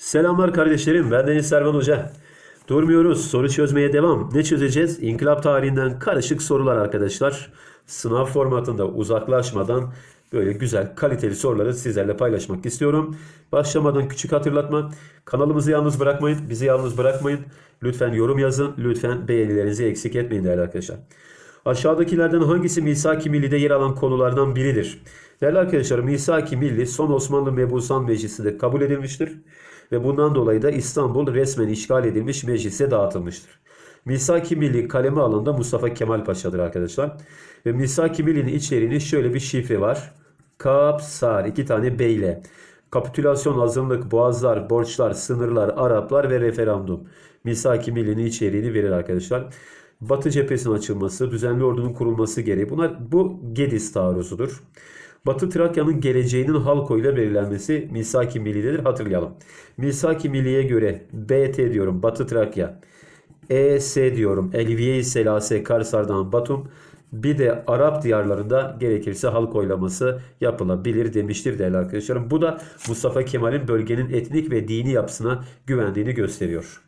Selamlar kardeşlerim. Ben Deniz Servan Hoca. Durmuyoruz. Soru çözmeye devam. Ne çözeceğiz? İnkılap tarihinden karışık sorular arkadaşlar. Sınav formatında uzaklaşmadan böyle güzel, kaliteli soruları sizlerle paylaşmak istiyorum. Başlamadan küçük hatırlatma. Kanalımızı yalnız bırakmayın. Bizi yalnız bırakmayın. Lütfen yorum yazın. Lütfen beğenilerinizi eksik etmeyin değerli arkadaşlar. Aşağıdakilerden hangisi Misak-ı Milli'de yer alan konulardan biridir? Değerli arkadaşlar Misak-ı Milli son Osmanlı Mebusan Meclisi'nde kabul edilmiştir. Ve bundan dolayı da İstanbul resmen işgal edilmiş meclise dağıtılmıştır. Misak-ı Milli kaleme alanda Mustafa Kemal Paşa'dır arkadaşlar. Ve Misak-ı Milli'nin içeriğinin şöyle bir şifre var. Kapsar iki tane B ile. Kapitülasyon, hazırlık, boğazlar, borçlar, sınırlar, Araplar ve referandum. Misak-ı Milli'nin içeriğini verir arkadaşlar. Batı cephesinin açılması, düzenli ordunun kurulması gereği. Bunlar bu Gediz taarruzudur. Batı Trakya'nın geleceğinin halk oyuyla belirlenmesi Misak-ı Milli'dedir. Hatırlayalım. Misak-ı Milli'ye göre BT diyorum Batı Trakya. ES diyorum Elviye-i Selase Karsar'dan Batum. Bir de Arap diyarlarında gerekirse halk oylaması yapılabilir demiştir değerli arkadaşlarım. Bu da Mustafa Kemal'in bölgenin etnik ve dini yapısına güvendiğini gösteriyor.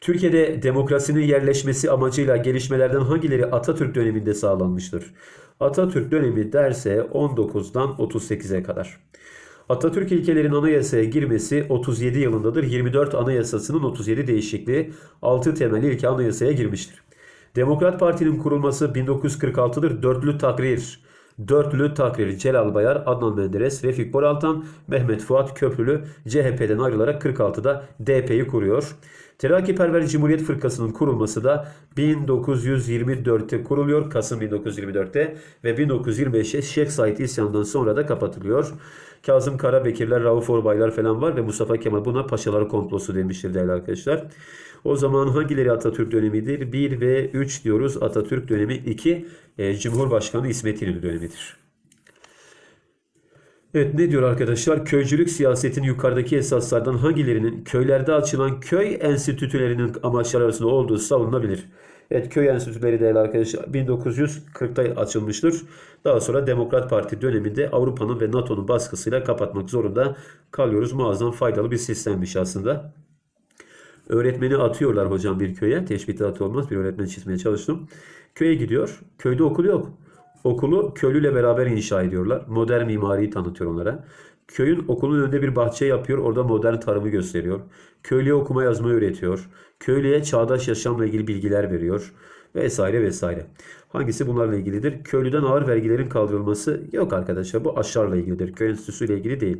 Türkiye'de demokrasinin yerleşmesi amacıyla gelişmelerden hangileri Atatürk döneminde sağlanmıştır? Atatürk dönemi derse 19'dan 38'e kadar. Atatürk ilkelerin anayasaya girmesi 37 yılındadır. 24 anayasasının 37 değişikliği 6 temel ilke anayasaya girmiştir. Demokrat Parti'nin kurulması 1946'dır. Dörtlü takrir. Dörtlü takrir Celal Bayar, Adnan Menderes, Refik Boraltan, Mehmet Fuat Köprülü CHP'den ayrılarak 46'da DP'yi kuruyor. Terakkiperver Cumhuriyet Fırkası'nın kurulması da 1924'te kuruluyor. Kasım 1924'te ve 1925'te Şeyh Said isyanından sonra da kapatılıyor. Kazım Karabekirler, Rauf Orbaylar falan var ve Mustafa Kemal buna paşalar komplosu demiştir değerli arkadaşlar. O zaman hangileri Atatürk dönemidir? 1 ve 3 diyoruz. Atatürk dönemi 2 e, Cumhurbaşkanı İsmet İnönü dönemidir. Evet ne diyor arkadaşlar? Köycülük siyasetinin yukarıdaki esaslardan hangilerinin köylerde açılan köy enstitülerinin amaçları arasında olduğu savunulabilir. Evet köy enstitüleri değerli arkadaşlar 1940'ta açılmıştır. Daha sonra Demokrat Parti döneminde Avrupa'nın ve NATO'nun baskısıyla kapatmak zorunda kalıyoruz. Muazzam faydalı bir sistemmiş aslında. Öğretmeni atıyorlar hocam bir köye. Teşbihatı olmaz. Bir öğretmen çizmeye çalıştım. Köye gidiyor. Köyde okul yok. Okulu köylüyle beraber inşa ediyorlar. Modern mimariyi tanıtıyor onlara. Köyün okulun önünde bir bahçe yapıyor. Orada modern tarımı gösteriyor. Köylüye okuma yazma öğretiyor. Köylüye çağdaş yaşamla ilgili bilgiler veriyor. Vesaire vesaire. Hangisi bunlarla ilgilidir? Köylüden ağır vergilerin kaldırılması yok arkadaşlar. Bu aşarla ilgilidir. Köy enstitüsüyle ilgili değil.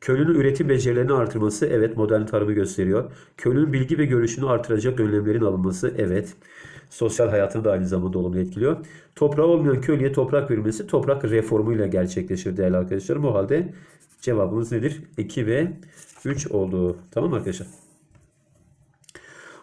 Köylünün üretim becerilerini artırması evet modern tarımı gösteriyor. Köylünün bilgi ve görüşünü artıracak önlemlerin alınması evet. Sosyal hayatını da aynı zamanda olumlu etkiliyor. Toprağı olmayan köylüye toprak verilmesi toprak reformuyla gerçekleşir değerli arkadaşlarım. O halde cevabımız nedir? 2 ve 3 oldu. Tamam arkadaşlar?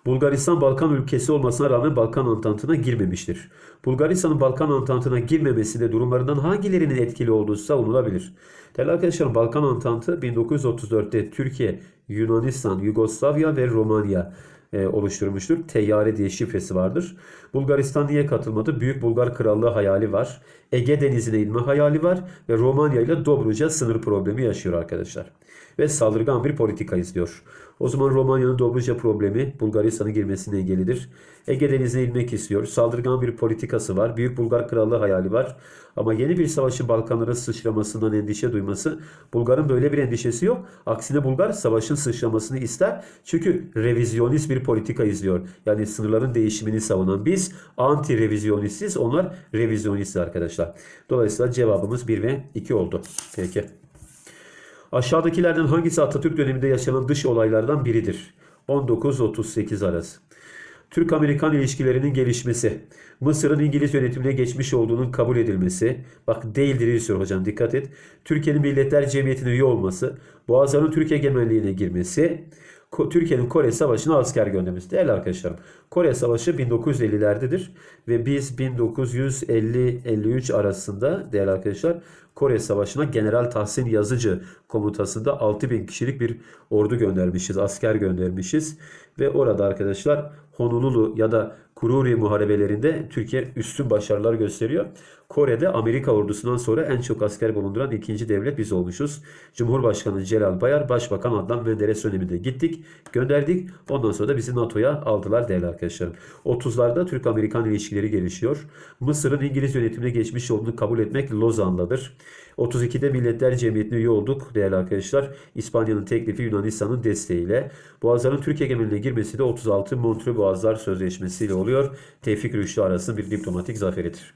Bulgaristan Balkan ülkesi olmasına rağmen Balkan Antantı'na girmemiştir. Bulgaristan'ın Balkan Antantı'na girmemesi de durumlarından hangilerinin etkili olduğu savunulabilir. Değerli arkadaşlar Balkan Antantı 1934'te Türkiye, Yunanistan, Yugoslavya ve Romanya e, oluşturmuştur. Teyyare diye şifresi vardır. Bulgaristan niye katılmadı? Büyük Bulgar Krallığı hayali var. Ege Denizi'ne inme hayali var. Ve Romanya ile Dobruca sınır problemi yaşıyor arkadaşlar. Ve saldırgan bir politika izliyor. O zaman Romanya'nın Dobruca problemi Bulgaristan'ın girmesine engelidir. Ege Denizi'ne inmek istiyor. Saldırgan bir politikası var. Büyük Bulgar Krallığı hayali var. Ama yeni bir savaşın Balkanlara sıçramasından endişe duyması Bulgar'ın böyle bir endişesi yok. Aksine Bulgar savaşın sıçramasını ister. Çünkü revizyonist bir politika izliyor. Yani sınırların değişimini savunan biz anti revizyonistiz. Onlar revizyonist arkadaşlar. Dolayısıyla cevabımız 1 ve 2 oldu. Peki. Aşağıdakilerden hangisi Atatürk döneminde yaşanan dış olaylardan biridir? 19-38 arası. Türk-Amerikan ilişkilerinin gelişmesi, Mısır'ın İngiliz yönetimine geçmiş olduğunun kabul edilmesi, bak değildir istiyor hocam dikkat et. Türkiye'nin Milletler Cemiyeti'ne üye olması, Boğazların Türk egemenliğine girmesi, Türkiye'nin Kore Savaşı'na asker göndermesi. Değerli arkadaşlarım, Kore Savaşı 1950'lerdedir ve biz 1950-53 arasında değerli arkadaşlar Kore Savaşı'na General Tahsin Yazıcı komutasında 6000 kişilik bir ordu göndermişiz, asker göndermişiz ve orada arkadaşlar Honolulu ya da Kururi muharebelerinde Türkiye üstün başarılar gösteriyor. Kore'de Amerika ordusundan sonra en çok asker bulunduran ikinci devlet biz olmuşuz. Cumhurbaşkanı Celal Bayar, Başbakan Adnan Menderes döneminde gittik, gönderdik. Ondan sonra da bizi NATO'ya aldılar değerli arkadaşlarım. 30'larda Türk-Amerikan ilişkileri gelişiyor. Mısır'ın İngiliz yönetimine geçmiş olduğunu kabul etmek Lozan'ladır. 32'de Milletler Cemiyeti'ne üye olduk değerli arkadaşlar. İspanya'nın teklifi Yunanistan'ın desteğiyle. Boğazların Türk egemenliğine girmesi de 36 Montreux Boğazlar Sözleşmesi ile oluyor. Tevfik Rüştü arasında bir diplomatik zaferidir.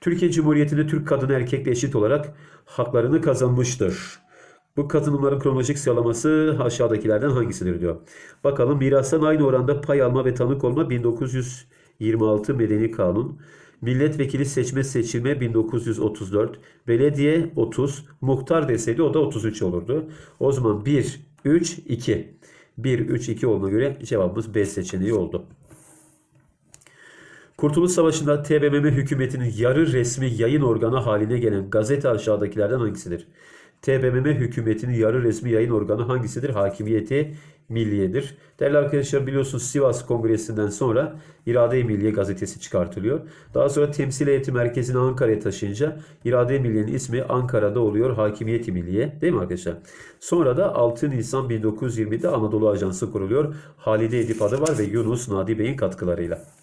Türkiye Cumhuriyeti'nde Türk kadını erkekle eşit olarak haklarını kazanmıştır. Bu kazanımların kronolojik sıralaması aşağıdakilerden hangisidir diyor. Bakalım mirastan aynı oranda pay alma ve tanık olma 1926 Medeni Kanun. Milletvekili seçme seçilme 1934. Belediye 30. Muhtar deseydi o da 33 olurdu. O zaman 1, 3, 2. 1, 3, 2 olduğuna göre cevabımız B seçeneği oldu. Kurtuluş Savaşı'nda TBMM hükümetinin yarı resmi yayın organı haline gelen gazete aşağıdakilerden hangisidir? TBMM hükümetinin yarı resmi yayın organı hangisidir? Hakimiyeti Milliye'dir. Değerli arkadaşlar biliyorsunuz Sivas Kongresi'nden sonra İrade-i Milliye gazetesi çıkartılıyor. Daha sonra temsil heyeti merkezini Ankara'ya taşıyınca İrade-i Milliye'nin ismi Ankara'da oluyor Hakimiyeti Milliye. Değil mi arkadaşlar? Sonra da 6 Nisan 1920'de Anadolu Ajansı kuruluyor. Halide Edip adı var ve Yunus Nadi Bey'in katkılarıyla.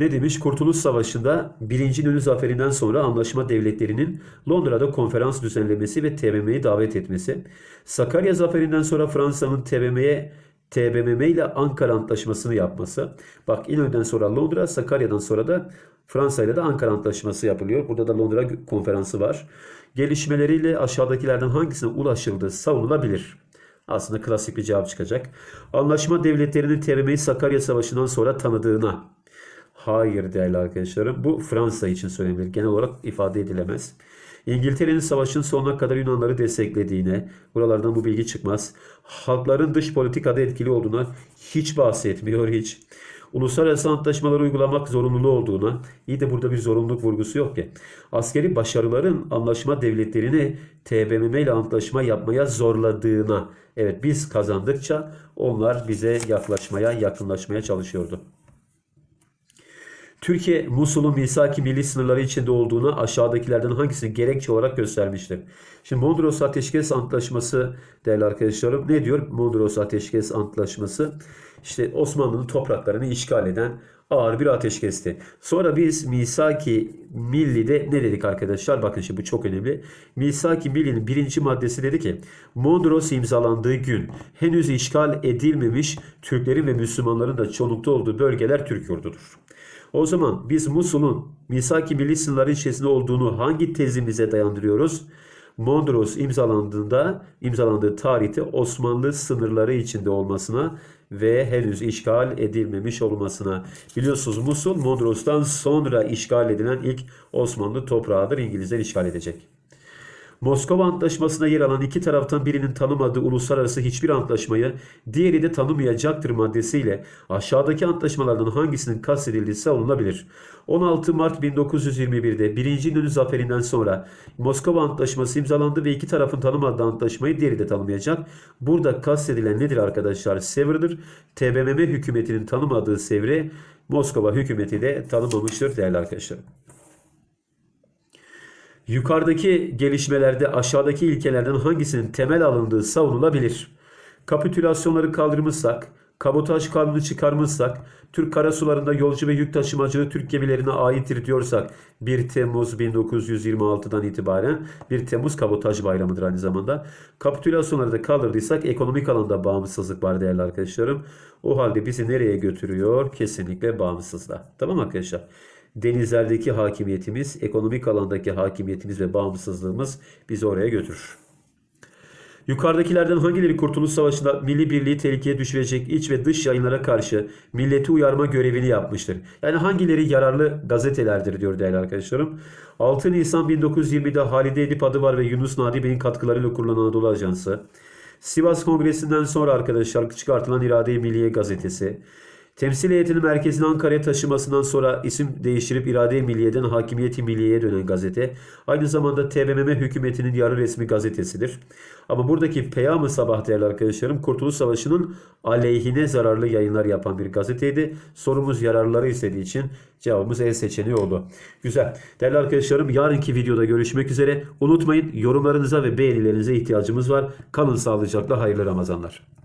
Ne demiş? Kurtuluş Savaşı'nda 1. İnönü Zaferi'nden sonra anlaşma devletlerinin Londra'da konferans düzenlemesi ve TBMM'yi davet etmesi. Sakarya Zaferi'nden sonra Fransa'nın TBMM'ye TBMM ile Ankara Antlaşması'nı yapması. Bak İnönü'den sonra Londra, Sakarya'dan sonra da Fransa ile de Ankara Antlaşması yapılıyor. Burada da Londra konferansı var. Gelişmeleriyle aşağıdakilerden hangisine ulaşıldığı savunulabilir? Aslında klasik bir cevap çıkacak. Anlaşma devletlerinin TBMM'yi Sakarya Savaşı'ndan sonra tanıdığına Hayır değerli arkadaşlarım. Bu Fransa için söylenir. Genel olarak ifade edilemez. İngiltere'nin savaşın sonuna kadar Yunanları desteklediğine, buralardan bu bilgi çıkmaz. Halkların dış politikada etkili olduğuna hiç bahsetmiyor hiç. Uluslararası antlaşmaları uygulamak zorunluluğu olduğuna, iyi de burada bir zorunluluk vurgusu yok ki. Askeri başarıların anlaşma devletlerini TBMM ile antlaşma yapmaya zorladığına, evet biz kazandıkça onlar bize yaklaşmaya, yakınlaşmaya çalışıyordu. Türkiye Musul'un misaki milli sınırları içinde olduğunu aşağıdakilerden hangisini gerekçe olarak göstermiştir? Şimdi Mondros Ateşkes Antlaşması değerli arkadaşlarım ne diyor Mondros Ateşkes Antlaşması? İşte Osmanlı'nın topraklarını işgal eden ağır bir ateşkesti. Sonra biz Misaki Milli'de ne dedik arkadaşlar? Bakın şimdi bu çok önemli. Misaki Milli'nin birinci maddesi dedi ki Mondros imzalandığı gün henüz işgal edilmemiş Türklerin ve Müslümanların da çoğunlukta olduğu bölgeler Türk yurdudur. O zaman biz Musul'un Misaki Milli Sınırları içerisinde olduğunu hangi tezimize dayandırıyoruz? Mondros imzalandığında imzalandığı tarihte Osmanlı sınırları içinde olmasına ve henüz işgal edilmemiş olmasına. Biliyorsunuz Musul Mondros'tan sonra işgal edilen ilk Osmanlı toprağıdır. İngilizler işgal edecek. Moskova Antlaşması'na yer alan iki taraftan birinin tanımadığı uluslararası hiçbir antlaşmayı diğeri de tanımayacaktır maddesiyle aşağıdaki antlaşmalardan hangisinin kastedildiği savunulabilir. 16 Mart 1921'de 1. İnönü Zaferi'nden sonra Moskova Antlaşması imzalandı ve iki tarafın tanımadığı antlaşmayı diğeri de tanımayacak. Burada kastedilen nedir arkadaşlar? Sevr'dir. TBMM hükümetinin tanımadığı Sevr'i Moskova hükümeti de tanımamıştır değerli arkadaşlar. Yukarıdaki gelişmelerde aşağıdaki ilkelerden hangisinin temel alındığı savunulabilir? Kapitülasyonları kaldırmışsak, kabotaj kanunu çıkarmışsak, Türk karasularında yolcu ve yük taşımacılığı Türk gemilerine aittir diyorsak 1 Temmuz 1926'dan itibaren 1 Temmuz kabotaj bayramıdır aynı zamanda. Kapitülasyonları da kaldırdıysak ekonomik alanda bağımsızlık var değerli arkadaşlarım. O halde bizi nereye götürüyor? Kesinlikle bağımsızlığa. Tamam arkadaşlar? Denizlerdeki hakimiyetimiz, ekonomik alandaki hakimiyetimiz ve bağımsızlığımız bizi oraya götürür. Yukarıdakilerden hangileri Kurtuluş Savaşı'nda milli birliği tehlikeye düşürecek iç ve dış yayınlara karşı milleti uyarma görevini yapmıştır? Yani hangileri yararlı gazetelerdir diyor değerli arkadaşlarım. 6 Nisan 1920'de Halide Edip adı var ve Yunus Nadi Bey'in katkılarıyla kurulan Anadolu Ajansı. Sivas Kongresi'nden sonra arkadaşlar çıkartılan İrade-i Milliye gazetesi. Temsil heyetinin merkezini Ankara'ya taşımasından sonra isim değiştirip İrade-i Milliye'den Hakimiyeti Milliye'ye dönen gazete. Aynı zamanda TBMM hükümetinin yarı resmi gazetesidir. Ama buradaki Peyam-ı Sabah değerli arkadaşlarım Kurtuluş Savaşı'nın aleyhine zararlı yayınlar yapan bir gazeteydi. Sorumuz yararları istediği için cevabımız E seçeneği oldu. Güzel. Değerli arkadaşlarım yarınki videoda görüşmek üzere. Unutmayın yorumlarınıza ve beğenilerinize ihtiyacımız var. Kalın sağlıcakla hayırlı Ramazanlar.